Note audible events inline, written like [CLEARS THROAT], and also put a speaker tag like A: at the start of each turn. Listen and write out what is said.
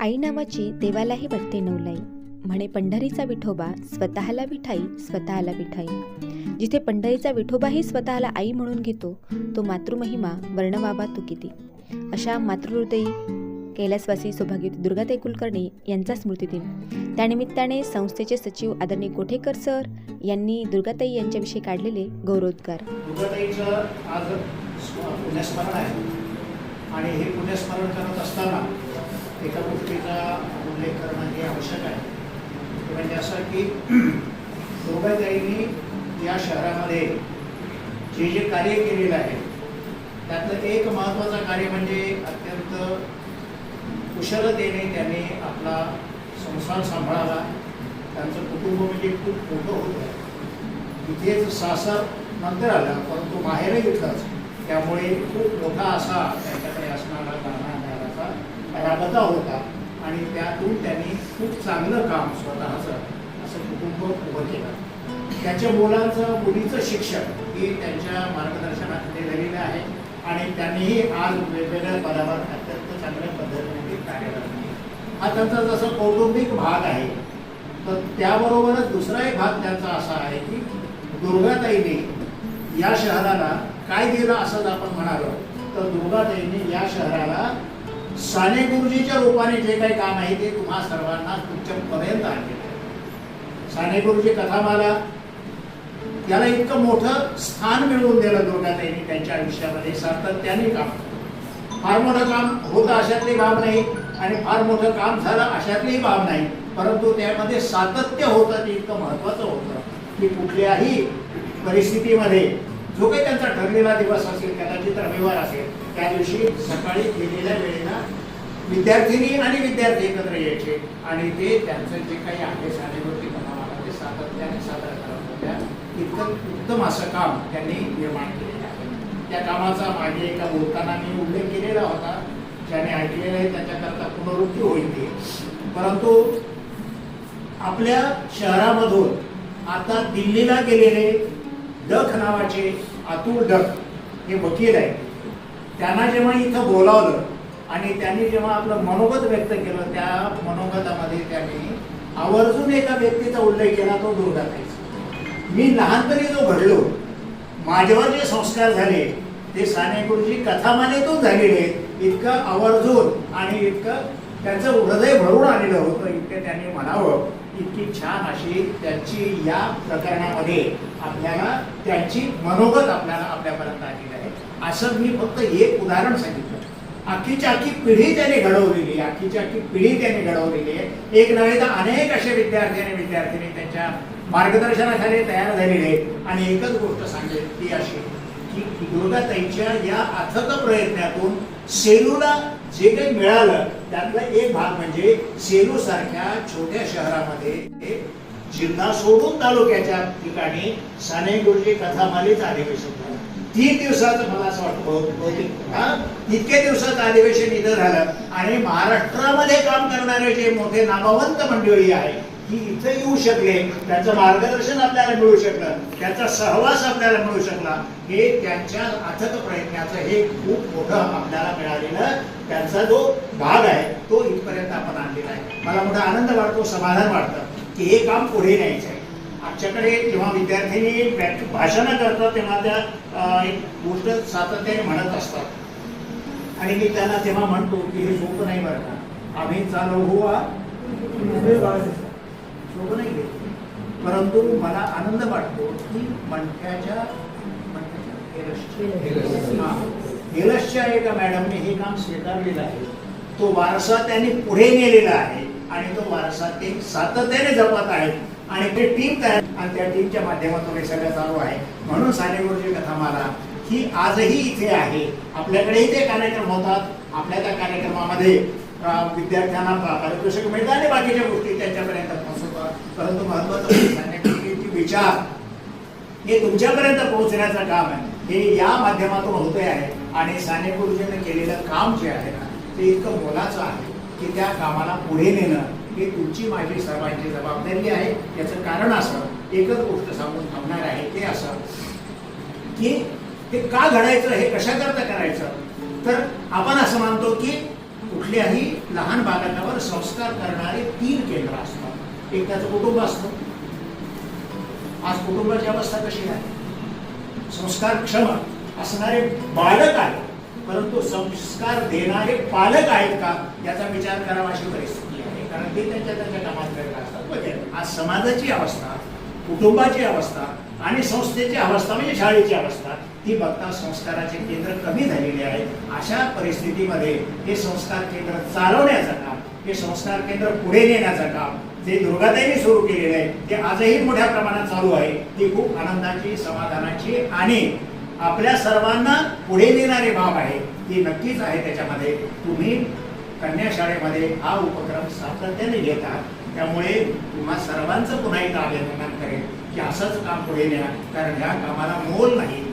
A: आई नावाची देवालाही वाटते नवलाई. म्हणे पंढरीचा विठोबा स्वतःला विठाई स्वतःला विठाई. जिथे पंढरीचा विठोबाही स्वतःला आई म्हणून घेतो तो मातृमहिमा वर्णवाबा तू किती अशा मातृहृदयी कैलासवासी सौभाग्यवती दुर्गाताई कुलकर्णी यांचा स्मृतिदिन त्यानिमित्ताने संस्थेचे सचिव आदरणीय कोठेकर सर यांनी दुर्गाताई यांच्याविषयी काढलेले गौरवोद्गार.
B: आणि हे पुण्यस्मरण करत असताना एका गोष्टीचा उल्लेख करणं हे आवश्यक आहे. ते म्हणजे असं की [CLEARS THROAT] दुर्गाताईंनी या शहरामध्ये जे जे कार्य केलेलं आहे त्यातलं एक महत्त्वाचं कार्य म्हणजे अत्यंत कुशलतेने त्यांनी आपला संसार सांभाळावा. त्यांचं कुटुंब म्हणजे खूप मोठं होतं. इथेच सासर नंतर आला परंतु माहेरही इथलंच त्यामुळे खूप मोठा असा त्यांच्याकडे असणारा दाना राबता होता आणि त्यातून त्यांनी खूप चांगलं काम स्वतःचं असं कुटुंब उभं केलं. त्याच्या मुलांचं मुलीचं शिक्षण हे त्यांच्या मार्गदर्शनाखाली झालेलं आहे आणि त्यांनीही आज वेगवेगळ्या पदावर अत्यंत चांगल्या पद्धतीने कार्यरत हा त्यांचा जसा कौटुंबिक भाग आहे तर त्याबरोबरच दुसरा एक भाग त्यांचा असा आहे की दुर्गाताईने या शहराला काय दिलं असं आपण म्हणालो तर दुर्गाताईने या शहराला साने गुरुजीच्या रूपाने जे काही काम आहे ते तुम्हा सर्वांना तुमच्यापर्यंत आणलेलं आहे साने गुरुजी कथामाला त्याला इतकं मोठं स्थान मिळवून दिलं दुर्गाताईंनी त्यांच्या आयुष्यामध्ये सातत्याने काम. फार मोठं काम होतं अशातली बाब नाही आणि फार मोठं काम झालं अशातलीही बाब नाही. परंतु त्यामध्ये सातत्य होतं ते इतकं महत्त्वाचं होतं की कुठल्याही परिस्थितीमध्ये जो काही त्यांचा ठरलेला दिवस असेल कदाचित रविवार असेल त्या दिवशी सकाळी गेलेल्या वेळेला विद्यार्थिनी आणि विद्यार्थी एकत्र यायचे. आणि ते त्यांचं जे काही आदेश सानेवरती बनावाला सातत्याने सादर करत होत्या. इतकं उत्तम असं काम त्यांनी निर्माण केलेलं आहे. त्या कामाचा मागे एका बोलताना मी उल्लेख केलेला होता ज्याने ऐकलेलं आहे त्याच्याकरता पुनरुक्ती होईल ते. परंतु आपल्या शहरामधून आता दिल्लीला गेलेले डख नावाचे अतुल डख हे वकील आहेत. त्यांना जेव्हा इथं बोलावलं आणि त्यांनी जेव्हा आपलं मनोगत व्यक्त केलं त्या मनोगतामध्ये त्यांनी आवर्जून एका व्यक्तीचा उल्लेख केला तो दुर्गाताईचा मी लहानपणी जो घडलो माझ्यावर जे संस्कार झाले ते साने गुरुजी कथामालेतून झालेले इतकं आवर्जून आणि इतकं त्यांचं हृदय भरून आलेलं होतं इतकं त्यांनी म्हणावं इतकी छान अशी त्यांची या प्रकरणामध्ये आपल्याला त्यांची मनोगत आपल्याला आपल्यापर्यंत आलेली आहे. असं मी फक्त एक उदाहरण सांगितलं. आखीच्या आखी पिढी त्यांनी घडवलेली आहे. आखी पिढी त्यांनी घडवलेली आहे. एक नव्हे तर अनेक असे विद्यार्थी आणि विद्यार्थिनी त्यांच्या मार्गदर्शनाखाली तयार झालेले आहेत. आणि एकच गोष्ट सांगेल ती अशी की दुर्गाताईच्या या अथक प्रयत्नातून सेलूला जे काही मिळालं त्यातला एक भाग म्हणजे सेलू सारख्या छोट्या शहरामध्ये जिल्हा सोडून तालुक्याच्या ठिकाणी साने गुरुजी कथामालीच अधिवेशन झालं. तीन दिवसाचं मला असं वाटतं बहुतेक इतके दिवसाचं अधिवेशन इथं झालं आणि महाराष्ट्रामध्ये काम करणारे जे मोठे नामवंत मंडळी आहे की इथं येऊ शकले त्यांचं मार्गदर्शन आपल्याला मिळू शकलं त्यांचा सहवास आपल्याला मिळू शकला हे त्यांच्या अथक प्रयत्नाचं हे खूप मोठं आपल्याला मिळालेलं त्यांचा जो भाग आहे तो इथपर्यंत आपण आणलेला आहे. मला मोठा आनंद वाटतो समाधान वाटतं की हे काम पुढे न्यायचं आहे. आमच्याकडे जेव्हा विद्यार्थ्यांनी व्याख्या- भाषणं करतात तेव्हा त्या एक गोष्ट सातत्याने म्हणत असतात. आणि मी त्यांना तेव्हा म्हणतो की हे सोपं नाही बरं का. आम्ही चालू हुआ सोपं नाही घेत परंतु मला आनंद वाटतो की मणक्याच्या हेलसच्या एका मॅडमने हे काम स्वीकारलेलं आहे. तो वारसा त्यांनी पुढे नेलेला आहे आणि तो वारसा ते सातत्याने जपत आहेत. आणि ते टीम तयार आणि त्या टीमच्या माध्यमातून हे सगळं चालू आहे. म्हणून साने गुरुजी कथा ही आजही इथे आहे. आपल्याकडेही ते कार्यक्रम होतात. आपल्या त्या कार्यक्रमामध्ये विद्यार्थ्यांना पारितोषिक मिळतात आणि बाकीच्या गोष्टी त्यांच्यापर्यंत पोहोचवतात. परंतु महत्वाचं म्हणजे साने विचार हे तुमच्यापर्यंत पोहोचण्याचं काम आहे. हे या माध्यमातून होते आहे. आणि साने गुरुजींनी केलेलं काम जे आहे ना ते इतकं मोलाचं आहे की त्या कामाला पुढे नेणं ही तुमची माझी सर्वांची जबाबदारी आहे. याचं कारण असं एकच गोष्ट सांगून थांबणार आहे ते असं की हे का घडायचं हे कशाकरता करायचं? तर आपण असं मानतो की कुठल्याही लहान बालकावर संस्कार करणारे तीन केंद्र असतात. एक त्याचं कुटुंब असतं. आज कुटुंबाची अवस्था कशी आहे? संस्कार क्षम असणारे बालक आहे परंतु संस्कार देणारे पालक आहेत का? याचा विचार करावा अशी परिस्थिती. कारण ते त्यांच्या त्यांच्या कामात करत असतात वगैरे आज समाजाची अवस्था कुटुंबाची अवस्था आणि संस्थेची अवस्था म्हणजे शाळेची अवस्था ती बघता संस्काराचे केंद्र कमी झालेले आहेत. अशा परिस्थितीमध्ये हे संस्कार केंद्र चालवण्याचं काम हे संस्कार केंद्र पुढे नेण्याचं काम जे दुर्गाताईने सुरू केलेले आहे ते आजही मोठ्या प्रमाणात चालू आहे. ती खूप आनंदाची समाधानाची आणि आपल्या सर्वांना पुढे नेणारी बाब आहे. ती नक्कीच आहे त्याच्यामध्ये. तुम्ही कन्या शाळेमध्ये हा उपक्रम सातत्याने घेतात. त्यामुळे तुम्हा सर्वांचं पुन्हा एकदा अभिनंदन करेल की असंच काम पुढे न्या कारण ह्या कामाला मोल नाही.